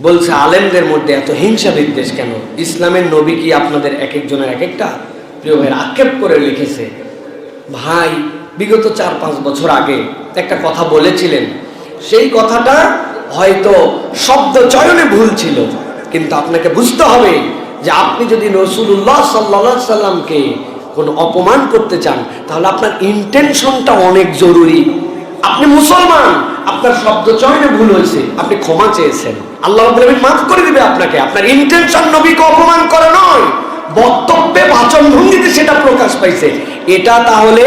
বলছে, আলেমদের মধ্যে এত হিংসা বিদ্বেষ কেন? ইসলামের নবী কি আপনাদের এক একজনের এক একটা? প্রিয় ভাইয়ের, আক্ষেপ করে লিখেছে, ভাই, বিগত চার, পাঁচ বছর আগে একটা কথা বলেছিলেন। সেই কথাটা হয়তো শব্দ চয়নে ভুল ছিল, কিন্তু আপনাকে বুঝতে হবে যে আপনি যদি রসুল্লাহ সাল্লা সাল্লামকে কোনো অপমান করতে চান, তাহলে আপনার ইন্টেনশনটা অনেক জরুরি। আপনি মুসলমান আপনার শব্দ চয়নে ভুল হয়েছে, আপনি ক্ষমা চেয়েছেন। আল্লাহ মাফ করে দিবে আপনাকে। আপনার ইন্টেনশন নবীকে অপমান করা নয়, বক্তব্যে বাচন ভঙ্গিতে সেটা প্রকাশ পাইছে। এটা তাহলে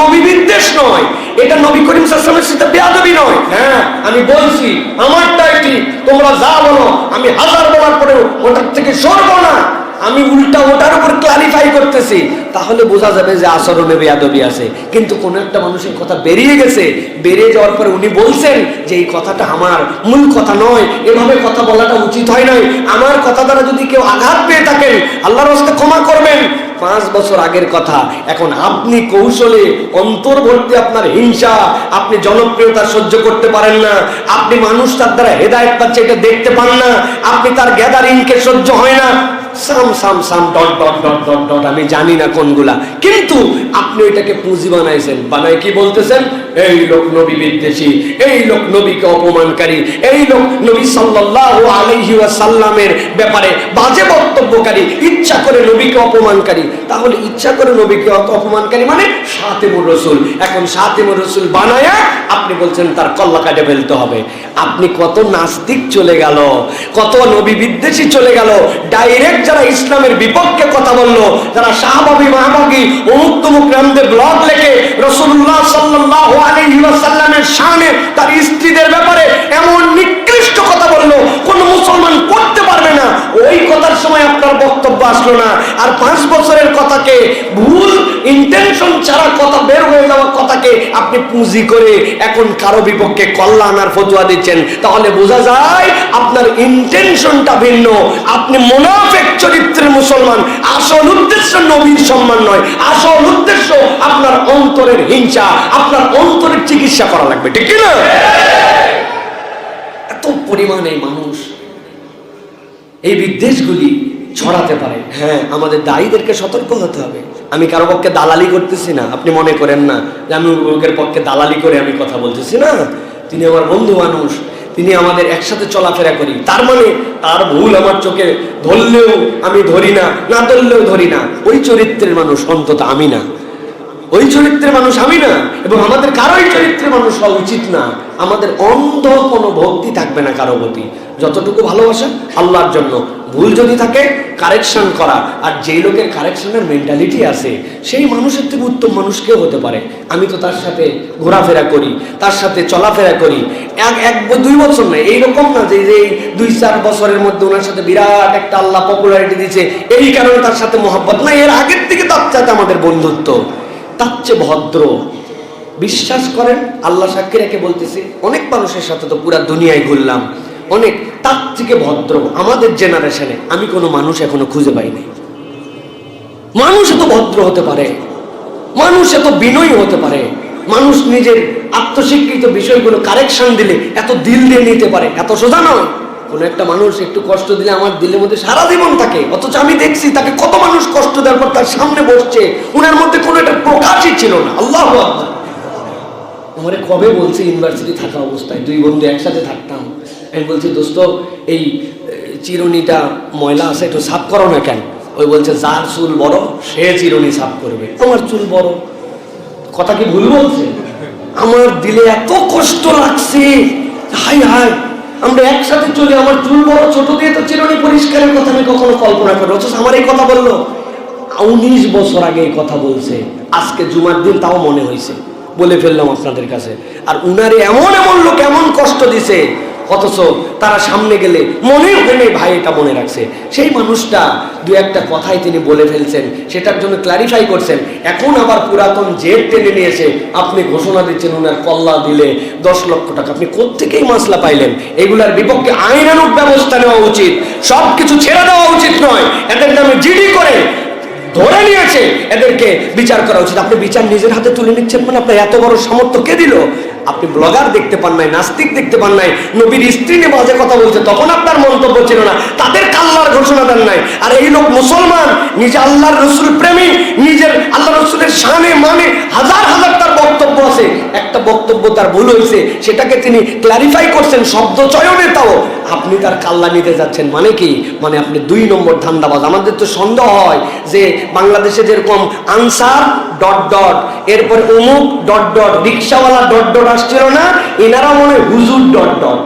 নবী বিদ্বেষ নয়, এটা নবী করিম সাল্লামের সাথে বেয়াদবি নয়। হ্যাঁ আমি বলছি আমারটাই ঠিক তোমরা যা বলো, আমি হাজার বলার পরেও ওটার থেকে সরবো না। আমি উল্টা ওটার উপর ক্লারিফাই করতেছি। তাহলে বোঝা যাবে যে আচরণে বেয়াদবি আছে। কিন্তু কোন একটা মানুষের কথা বেরিয়ে গেছে, বেরিয়ে যাওয়ার পরে উনি বলছেন যে এই কথাটা আমার মূল কথা নয়। এভাবে কথা বলাটা উচিত হয় নাই। আমার কথা দ্বারা যদি কেউ আঘাত পেয়ে থাকেন, আল্লাহর হস্তে ক্ষমা করবেন। পাঁচ বছর আগের কথা। এখন আপনি কৌশলে অন্তর্বর্তী আপনার হিংসা, আপনি জনপ্রিয়তা সহ্য করতে পারেন না। আপনি মানুষ তার দ্বারা হেদায়ত পাচ্ছে এটা দেখতে পান না। আপনি তার গ্যাদারিংকে সহ্য হয় না। Some some some, dot dot dot dot dot, আমি জানি না কোনগুলা। কিন্তু আপনি এটাকে পুঁজি বানাইছেন। বানাই কি বলতেছেন? এই লোক নবী বিদ্বেষী, এই লোক নবীকে অপমানকারী, এই লোক নবী সাল্লাল্লাহু আলাইহি ওয়াসাল্লামের ব্যাপারে বাজে বক্তব্যকারী, ইচ্ছা করে নবীকে অপমানকারী। তাহলে ইচ্ছা করে নবীকে অপমানকারী মানে সাতেমুর রসুল। এখন সাতেমুর রসুল বানায়া আপনি বলছেন তার কল্লা কাটে ফেলতে হবে। আপনি কত নাস্তিক চলে গেল, কত নবী বিদ্বেষী চলে গেল, ডাইরেক্ট যারা ইসলামের বিপক্ষে কথা বলল, যারা শাহবাবি, মাহবাবি অমুক তমুক ব্লগ লেখে রসুল্লাহ সাল্লাহ আলী সাল্লামের শানে তার স্ত্রীদের ব্যাপারে এমন নিকৃষ্ট কথা বলল কোন মুসলমান করতে পারবে না ওই কথার সময় আপনার বক্তব্য আসলো না। আর পাঁচ বছরের কথাকে, ভুল ইন্টেনশন ছাড়া কথা বের হয়ে যাওয়া কথাকে আপনি পুঁজি করে এখন কারও বিপক্ষে কল্লা আনার ফতুয়া দিচ্ছেন। তাহলে বোঝা যায় আপনার ইন্টেনশনটা ভিন্ন। আপনি মোনাফেক চরিত্রের মুসলমান। আসল উদ্দেশ্য নবীর সম্মান নয়। আসল উদ্দেশ্য আপনার অন্তরের হিংসা। আপনার অন্তরের চিকিৎসা করা লাগবে। ঠিক না? এত পরিমাণে মানুষ এই বিদ্বেষগুলি ছড়াতে পারে। হ্যাঁ আমাদের দায়ীদেরকে সতর্ক হতে হবে। আমি কারও পক্ষে দালালি করতেছি না। আপনি মনে করেন না যে আমি লোকের পক্ষে দালালি করে আমি কথা বলতেছি না? তিনি আমার বন্ধু মানুষ। তিনি আমাদের একসাথে চলাফেরা করি। তার মানে তার ভুল আমার চোখে ধরলেও আমি ধরি না না ধরলেও ধরি না। ওই চরিত্রের মানুষ অন্তত আমি না। ওই চরিত্রের মানুষ আমি না, এবং আমাদের কারোই চরিত্রের মানুষ হওয়া উচিত না। আমাদের অন্ধ কোনো ভক্তি থাকবে না কারও প্রতি। যতটুকু ভালোবাসা, আল্লাহর জন্য। ভুল যদি থাকে কারেকশন করা। আর যেই লোকের কারেকশনের মেন্টালিটি আছে, সেই মানুষের থেকে উত্তম মানুষ কেউ হতে পারে। আমি তো তার সাথে ঘোরাফেরা করি, তার সাথে চলাফেরা করি। এক এক দুই বছর নয়, এইরকম না যে এই দুই, চার বছরের মধ্যে ওনার সাথে বিরাট একটা আল্লাহ পপুলারিটি দিচ্ছে এই কারণে তার সাথে মহাব্বত না এর আগের থেকে তার সাথে আমাদের বন্ধুত্ব। তার চেয়ে ভদ্র। বিশ্বাস করেন, আল্লাহ সাক্ষী রেখে বলতেছি, অনেক মানুষের সাথে তো পুরা দুনিয়ায় ঘুরলাম। অনেক, তার থেকে ভদ্র, আমাদের জেনারেশনে আমি কোনো মানুষ এখনও খুঁজে পাইনি। মানুষ এত ভদ্র হতে পারে, মানুষ এত বিনয়ী হতে পারে, মানুষ নিজের আত্মস্বীকৃত বিষয়গুলো কারেকশন দিলে এত দিল দিয়ে নিতে পারে, এত সোজা নয়। কোনো একটা মানুষ একটু কষ্ট দিলে আমার দিলের মধ্যে সারা জীবন থাকে। অথচ আমি দেখছি তাকে কত মানুষ কষ্ট দেওয়ার পর তার সামনে বসছে। উনার মধ্যে কোনো একটা প্রকাশই ছিল না। আল্লাহ আমারে কবে বলছে ইউনিভার্সিটি থাকা অবস্থায়? দুই বন্ধু একসাথে থাকতাম। আমি বলছি, দোস্ত, এই চিরুনিটা ময়লা আছে, একটু সাফ করো না কেন? ওই বলছে, যার চুল বড়, সে চিরুনি সাফ করবে। আমার চুল বড়। কথা কি ভুল বলছে? আমার দিলে এত কষ্ট লাগছে। হাই হাই আমরা একসাথে চলি আমার চুল বড়, ছোট দিয়ে তো চিরুনি পরিষ্কারের কথা আমি কখনো কল্পনা করি অথচ আমার এই কথা বলল। উনিশ বছর আগে এই কথা বলছে। আজকে জুমার দিন তাও মনে হয়েছে বলে ফেললাম আপনাদের কাছে। আর উনারে এমন এমন লোক এমন কষ্ট দিছে অথচ তারা সামনে গেলে মনে হলে ভাই এটা মনে রাখছে। সেই মানুষটা দু একটা কথাই তিনি বলে ফেলছেন, সেটার জন্য ক্লারিফাই করছেন। এখন আবার পুরাতন জেদ টেনে নিয়ে এসে আপনি ঘোষণা দিচ্ছেন উনার কল্লা দিলে দশ লক্ষ টাকা। আপনি কোত্থেকেই মাসলা পাইলেন? এগুলার বিপক্ষে আইনানুক ব্যবস্থা নেওয়া উচিত। সব কিছু ছেড়ে দেওয়া উচিত নয়। এদের নামে জিডি করে ধরে নিয়েছে। এদেরকে বিচার করা উচিত। আপনি বিচার নিজের হাতে তুলে নিচ্ছেন মানে আপনার এত বড় সামর্থ্য কে দিল? আপনি ব্লগার দেখতে পান নাই, নাস্তিক দেখতে পান নাই, নবীর স্ত্রী নিয়ে বাজে কথা বলছে, তখন আপনার মন্তব্য ছিল না। তাদের কাল্লার ঘোষণা দেন নাই। আর এই লোক মুসলমান, নিজে আল্লাহর রসুল প্রেমী নিজের আল্লাহ রসুলের শানে মানে হাজার হাজার তার বক্তব্য আছে একটা বক্তব্য ভুল হয়েছে সেটাকে তিনি ক্লারিফাই করছেন শব্দ চয়নে তাও। আপনি তার কাল্লা নিতে যাচ্ছেন মানে কি? মানে আপনি দুই নম্বর ধান্দাবাজ। আমাদের তো সন্দেহ হয় যে বাংলাদেশে যেরকম আনসার ডট ডট, এরপর অমুক ডট ডট, রিক্সাওয়ালা ডট ডট আসছিল না এনারা মনে হুজুর ডট ডট।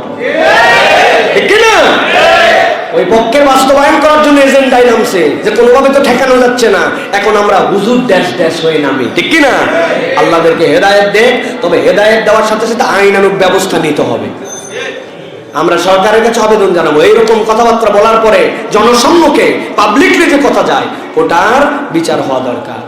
ওই পক্ষের বাস্তবায়ন করার জন্য এজেন্ডাই নামছে। যে কোনোভাবে তো ঠেকানো যাচ্ছে না। এখন আমরা হুজুর ড্যাশ ড্যাশ হয়ে নামি। ঠিক কি না আল্লাহদেরকে হেদায়ত দে, তবে হেদায়ত দেওয়ার সাথে সাথে আইনানুক ব্যবস্থা নিতে হবে। আমরা সরকারের কাছে আবেদন জানাব। এইরকম কথাবার্তা বলার পরে জনসম্মুখে পাবলিকলি যে কথা যায় ওটার বিচার হওয়া দরকার।